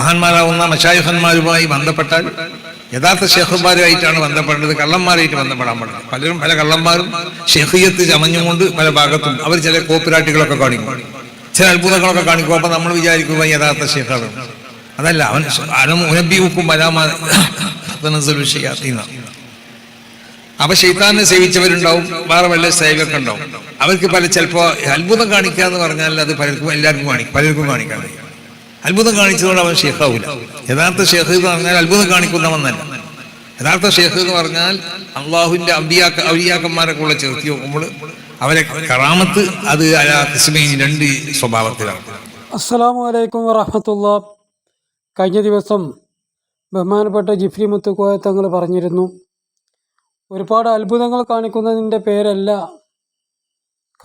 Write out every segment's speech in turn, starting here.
മഹാന്മാരാവുന്ന മഷായുഹന്മാരുമായി ബന്ധപ്പെട്ടാൽ യഥാർത്ഥ ഷെഹുമാരുമായിട്ടാണ് ബന്ധപ്പെടേണ്ടത് കള്ളന്മാരായിട്ട് ബന്ധപ്പെടാൻ പാടില്ല പലരും പല കള്ളന്മാരും ഷെഹിയത്ത് ചമഞ്ഞുകൊണ്ട് പല ഭാഗത്തും അവർ ചില കോപ്പിരാട്ടികളൊക്കെ കാണിക്കും ചില അത്ഭുതങ്ങളൊക്കെ കാണിക്കും. അപ്പൊ നമ്മൾ വിചാരിക്കുക യഥാർത്ഥ ഷെഹാണ് അതല്ല അവൻ ഉനബിയുക്കും വരാമാ അപ്പൊ ഷെയ്ത്താനെ സേവിച്ചവരുണ്ടാവും വേറെ വല്ല സേവയൊക്കെ ഉണ്ടാവും അവർക്ക് പല ചിലപ്പോ അത്ഭുതം കാണിക്കുക എന്ന് പറഞ്ഞാൽ അത് പലർക്കും എല്ലാവർക്കും കാണിക്കും പലർക്കും കാണിക്കാൻ കഴിയും. അത്ഭുതം കാണിച്ചതോടെ അവൻ ഷെയ്ഖാവൂല. യഥാർത്ഥ ഷെയ്ഖ് എന്ന് പറഞ്ഞാൽ അത്ഭുതം കാണിക്കുന്നവന്നല്ല യഥാർത്ഥ ഷെയ്ഖ് എന്ന് പറഞ്ഞാൽ അള്ളാഹുവിന്റെ അമ്പിയാക്ക ഔലിയാക്കന്മാരൊക്കെ ഉള്ള ചേർത്തി നോക്കുമ്പോൾ അവരെ കറാമത്ത് അത് കിസ്മീൻ രണ്ട് സ്വഭാവത്തിലാണ്. അസ്സലാമു അലൈക്കും കഴിഞ്ഞ ദിവസം ബഹുമാനപ്പെട്ട ജിഫ്രി മുത്തുക്കോയ തങ്ങൾ പറഞ്ഞിരുന്നു ഒരുപാട് അത്ഭുതങ്ങൾ കാണിക്കുന്നതിന്റെ പേരല്ല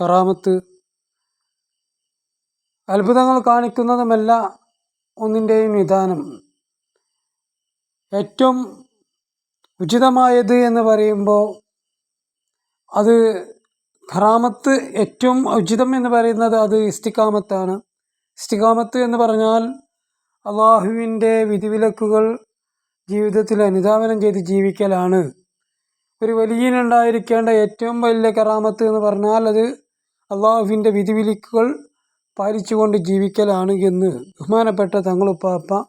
കറാമത്ത്. അത്ഭുതങ്ങൾ കാണിക്കുന്നതുമല്ല ഒന്നിന്റെയും നിദാനം. ഏറ്റവും ഉചിതമായത് എന്ന് പറയുമ്പോൾ അത് ഖറാമത്ത് ഏറ്റവും ഉചിതം എന്ന് പറയുന്നത് അത് ഇസ്തിക്കാമത്താണ് ഇസ്തിക്കാമത്ത് എന്ന് പറഞ്ഞാൽ അള്ളാഹുവിന്റെ വിധിവിലക്കുകൾ ജീവിതത്തിൽ അനുധാവനം ചെയ്ത് ജീവിക്കലാണ്. ഒരു വലിയനുണ്ടായിരിക്കേണ്ട ഏറ്റവും വലിയ കറാമത്ത് എന്ന് പറഞ്ഞാൽ അത് അള്ളാഹുവിന്റെ വിധിവിലക്കുകൾ പാലിച്ചുകൊണ്ട് ജീവിക്കലാണ് എന്ന് ബഹുമാനപ്പെട്ട തങ്ങളുപ്പാപ്പ.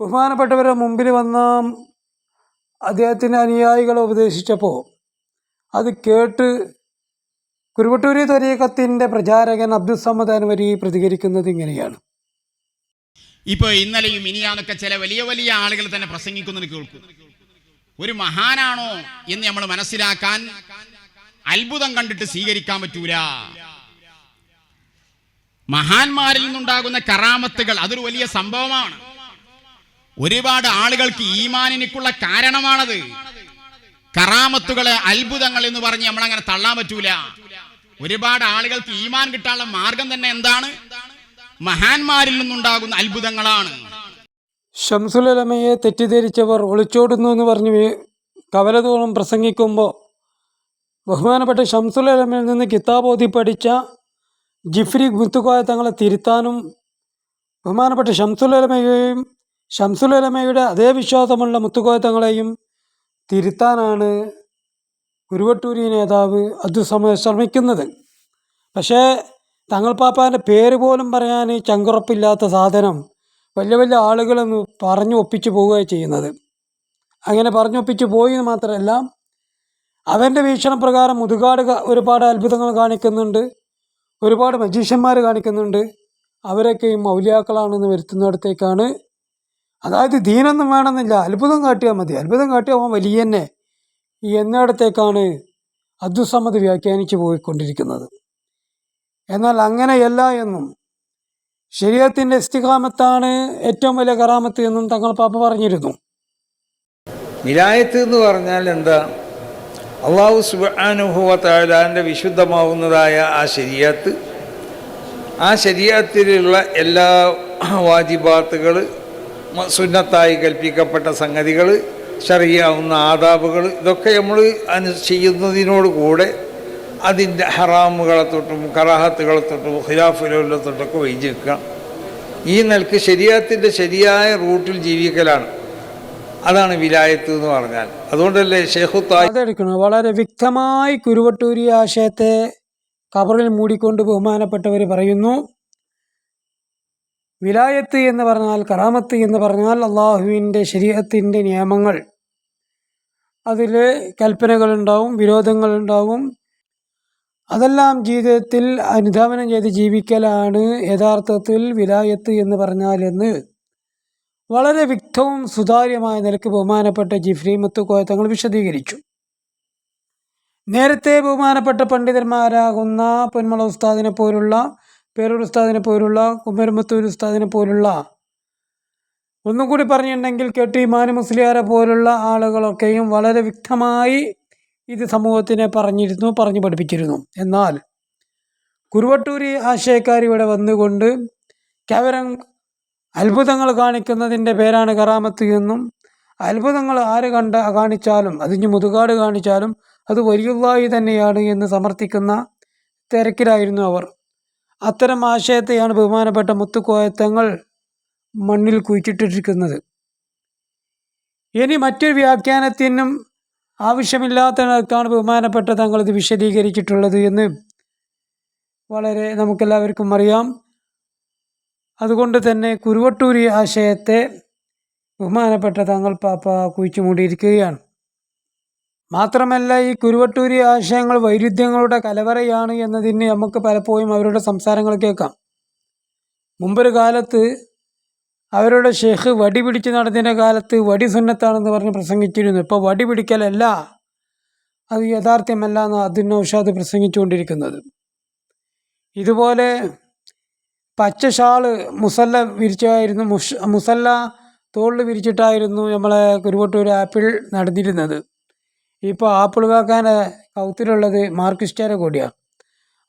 ബഹുമാനപ്പെട്ടവരുടെ മുമ്പിൽ വന്ന അദ്ദേഹത്തിന്റെ അനുയായികളെ ഉപദേശിച്ചപ്പോൾ അത് കേട്ട് കുരുവട്ടൂരി ത്വരീക്കത്തിന്റെ പ്രചാരകൻ അബ്ദുസമ്മദ് അനുവരി പ്രതികരിക്കുന്നത് ഇങ്ങനെയാണ്. ഇപ്പൊ ഇന്നലെയും ഇനിയാന്നൊക്കെ ചില വലിയ വലിയ ആളുകൾ തന്നെ പ്രസംഗിക്കുന്നത് കേൾക്കും. ഒരു മഹാനാണോ എന്ന് നമ്മൾ മനസ്സിലാക്കാൻ അത്ഭുതം കണ്ടിട്ട് സ്വീകരിക്കാൻ പറ്റൂല. മഹാന്മാരിൽ നിന്നുണ്ടാകുന്ന കറാമത്തുകൾ അതൊരു വലിയ സംഭവമാണ്. ഒരുപാട് ആളുകൾക്ക് ഈമാനിനിക്കുള്ള കാരണമാണത്. കറാമത്തുകളെ അത്ഭുതങ്ങൾ എന്ന് പറഞ്ഞ് നമ്മൾ അങ്ങനെ തള്ളാൻ പറ്റൂല. ഒരുപാട് ആളുകൾക്ക് ഈമാൻ കിട്ടാനുള്ള മാർഗം തന്നെ എന്താണ്? മഹാന്മാരിൽ നിന്നുണ്ടാകുന്ന അത്ഭുതങ്ങളാണ്. ഷംസുലമയെ തെറ്റിദ്ധരിച്ചവർ ഒളിച്ചോടുന്നു എന്ന് പറഞ്ഞ് കവലതോളം പ്രസംഗിക്കുമ്പോൾ ബഹുമാനപ്പെട്ട ഷംസുലമയിൽ നിന്ന് കിതാബോധി പഠിച്ച ജിഫ്രി മുത്തുക്കോയ തങ്ങളെ തിരുത്താനും ബഹുമാനപ്പെട്ട ഷംസുലമയെയും ഷംസുലമയുടെ അതേ വിശ്വാസമുള്ള മുത്തുക്കോയ തങ്ങളെയും തിരുത്താനാണ് കുരുവട്ടൂരി നേതാവ് അത് സമ ശ്രമിക്കുന്നത്. പക്ഷേ തങ്ങൾ പാപ്പാന്റെ പേര് പോലും പറയാൻ ചങ്കുറപ്പില്ലാത്ത സാധനം വലിയ വലിയ ആളുകളെന്ന് പറഞ്ഞു ഒപ്പിച്ചു പോവുകയാണ് ചെയ്യുന്നത്. അങ്ങനെ പറഞ്ഞൊപ്പിച്ച് പോയി എന്ന് മാത്രമല്ല അവന്റെ വീക്ഷണപ്രകാരം മുതുകാട് ഒരുപാട് അത്ഭുതങ്ങൾ കാണിക്കുന്നുണ്ട്. ഒരുപാട് മജീഷ്യന്മാർ കാണിക്കുന്നുണ്ട്. അവരൊക്കെ ഈ മൗലിയാക്കളാണെന്ന് വരുത്തുന്നിടത്തേക്കാണ്. അതായത് ദീനൊന്നും വേണമെന്നില്ല. അത്ഭുതം കാട്ടിയാൽ മതി. അത്ഭുതം കാട്ടിയാൽ അവൻ വലിയ തന്നെ ഈ എന്നിടത്തേക്കാണ് അബ്ദുസമ്മദ് വ്യാഖ്യാനിച്ചു പോയിക്കൊണ്ടിരിക്കുന്നത്. എന്നാൽ അങ്ങനെയല്ല എന്നും. ശരീരത്തിന്റെ ഇസ്തികാമത്താണ് ഏറ്റവും വലിയ കറാമത്ത് എന്നും തങ്ങൾ പാപ്പ പറഞ്ഞിരുന്നു. നിരായത്ത് എന്ന് പറഞ്ഞാൽ എന്താ? അള്ളാഹു സുബാനുഭവ താലാന്റെ വിശുദ്ധമാവുന്നതായ ആ ശരീരത്ത് ആ ശരീരത്തിലുള്ള എല്ലാ വാജിബാത്തുകൾ സുന്നത്തായി കൽപ്പിക്കപ്പെട്ട സംഗതികൾ ഷറിയാവുന്ന ആദാബുകൾ ഇതൊക്കെ നമ്മൾ അനു ചെയ്യുന്നതിനോട് കൂടെ അതിന്റെ ഹറാമുകളെ തൊട്ടും കറാഹത്തുകളെ തൊട്ടും ഖിലാഫുലെ തൊട്ടൊക്കെ വെക്കുക ഈ നിലയ്ക്ക് ശരീരത്തിന്റെ ശരിയായ റൂട്ടിൽ ജീവിക്കലാണ്. അതാണ് വിലായത്ത് എന്ന് പറഞ്ഞാൽ. അതുകൊണ്ടല്ലേ അതെടുക്കണം? വളരെ വ്യക്തമായി കുരുവട്ടൂരി ആശയത്തെ കബറിൽ മൂടിക്കൊണ്ട് ബഹുമാനപ്പെട്ടവർ പറയുന്നു. വിലായത്ത് എന്ന് പറഞ്ഞാൽ കറാമത്ത് എന്ന് പറഞ്ഞാൽ അള്ളാഹുവിന്റെ ശരീരത്തിന്റെ നിയമങ്ങൾ. അതിൽ കൽപ്പനകളുണ്ടാവും വിരോധങ്ങളുണ്ടാവും. അതെല്ലാം ജീവിതത്തിൽ അനുധാവനം ചെയ്ത് ജീവിക്കലാണ് യഥാർത്ഥത്തിൽ വിലായത്ത് എന്ന് പറഞ്ഞാൽ എന്ന് വളരെ വ്യക്തവും സുതാര്യമായ നിലയ്ക്ക് ബഹുമാനപ്പെട്ട ജിഫ്രി മുത്തുക്കോയ തങ്ങൾ വിശദീകരിച്ചു. നേരത്തെ ബഹുമാനപ്പെട്ട പണ്ഡിതന്മാരാകുന്ന പൊന്മള ഉസ്താദിനെ പോലുള്ള പേരൂർ ഉസ്താദിനെ പോലുള്ള കുമരമത്തൂർ ഉസ്താദിനെ പോലുള്ള ഒന്നും കൂടി പറഞ്ഞിട്ടുണ്ടെങ്കിൽ കെട്ടി മാനു മുസ്ലിയാരെ പോലുള്ള ആളുകളൊക്കെയും വളരെ വ്യക്തമായി ഇത് സമൂഹത്തിനെ പറഞ്ഞിരുന്നു പറഞ്ഞു പഠിപ്പിച്ചിരുന്നു. എന്നാൽ കുരുവട്ടൂരി ആശയക്കാർ ഇവിടെ വന്നുകൊണ്ട് കേവലം അത്ഭുതങ്ങൾ കാണിക്കുന്നതിന്റെ പേരാണ് കറാമത്ത് എന്നും അത്ഭുതങ്ങൾ ആര് കണ്ട കാണിച്ചാലും അതിന് മുതുകാട് കാണിച്ചാലും അത് വലിയുള്ളായി തന്നെയാണ് എന്ന് സമർത്ഥിക്കുന്ന തിരക്കിലായിരുന്നു അവർ. അത്തരം ആശയത്തെയാണ് ബഹുമാനപ്പെട്ട മുത്തുക്കോയത്തങ്ങൾ മണ്ണിൽ കുഴിച്ചിട്ടിരിക്കുന്നത്. ഇനി മറ്റൊരു വ്യാഖ്യാനത്തിനും ആവശ്യമില്ലാത്ത നിലക്കാണ് ബഹുമാനപ്പെട്ട തങ്ങൾ ഇത് വിശദീകരിച്ചിട്ടുള്ളത് എന്ന് വളരെ നമുക്കെല്ലാവർക്കും അറിയാം. അതുകൊണ്ട് തന്നെ കുരുവട്ടൂരി ആശയത്തെ ബഹുമാനപ്പെട്ട തങ്ങൾ പാപ്പ കുഴിച്ചു മൂടിയിരിക്കുകയാണ് മാത്രമല്ല ഈ കുരുവട്ടൂരി ആശയങ്ങൾ വൈരുദ്ധ്യങ്ങളുടെ കലവറയാണ് എന്നതിന് നമുക്ക് പലപ്പോഴും അവരുടെ സംസാരങ്ങൾ കേൾക്കാം. മുമ്പൊരു കാലത്ത് അവരുടെ ഷെയ്ഖ് വടി പിടിച്ച് നടന്നതിന്റെ കാലത്ത് വടി സുന്നത്താണെന്ന് പറഞ്ഞ് പ്രസംഗിച്ചിരുന്നു. ഇപ്പോൾ വടി പിടിക്കലല്ല അത് യഥാർത്ഥ്യമല്ല എന്ന് അതിന് നൗഷാദ് പ്രസംഗിച്ചുകൊണ്ടിരിക്കുന്നത്. ഇതുപോലെ പച്ച ഷാൾ മുസല്ല വിരിച്ചായിരുന്നു മുസല്ല തോളിൽ വിരിച്ചിട്ടായിരുന്നു നമ്മളെ കുരുവട്ടൂർ ആപ്പിൾ നടന്നിരുന്നത്. ഇപ്പോൾ ആപ്പിൾ കാക്കാന്റെ കൗത്തിലുള്ളത് മാർക്കിസ്റ്റാരെ കൂടിയാണ്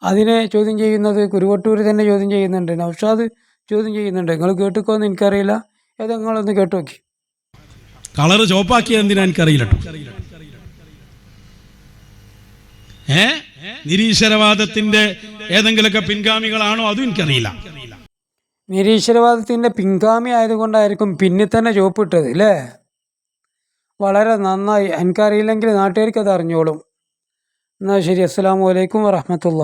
അതിനെ ചോദ്യം ചെയ്യുന്നത് കുരുവട്ടൂർ തന്നെ ചോദ്യം ചെയ്യുന്നുണ്ട്. നൗഷാദ് ചോദ്യം ചെയ്യുന്നുണ്ട്. നിങ്ങൾ കേട്ടുക്കോന്ന് എനിക്കറിയില്ല. ഏതാ നിങ്ങളൊന്ന് കേട്ടു നോക്കി. കളറ് ചോപ്പാക്കിയ എന്തിനാ എനിക്കറിയില്ല നിരീശ്വരവാദത്തിന്റെ ഏതെങ്കിലുമൊക്കെ പിൻഗാമികളാണോ? അതും എനിക്കറിയില്ല. നിരീശ്വരവാദത്തിന്റെ പിൻഗാമി ആയതുകൊണ്ടായിരിക്കും പിന്നെ തന്നെ ചുവപ്പിട്ടത് അല്ലേ വളരെ നന്നായി. എനിക്കറിയില്ലെങ്കിൽ നാട്ടുകാർക്ക് അത് അറിഞ്ഞോളും. എന്നാൽ ശരി. അസ്സാം വലൈക്കും വറഹമത്തുള്ള.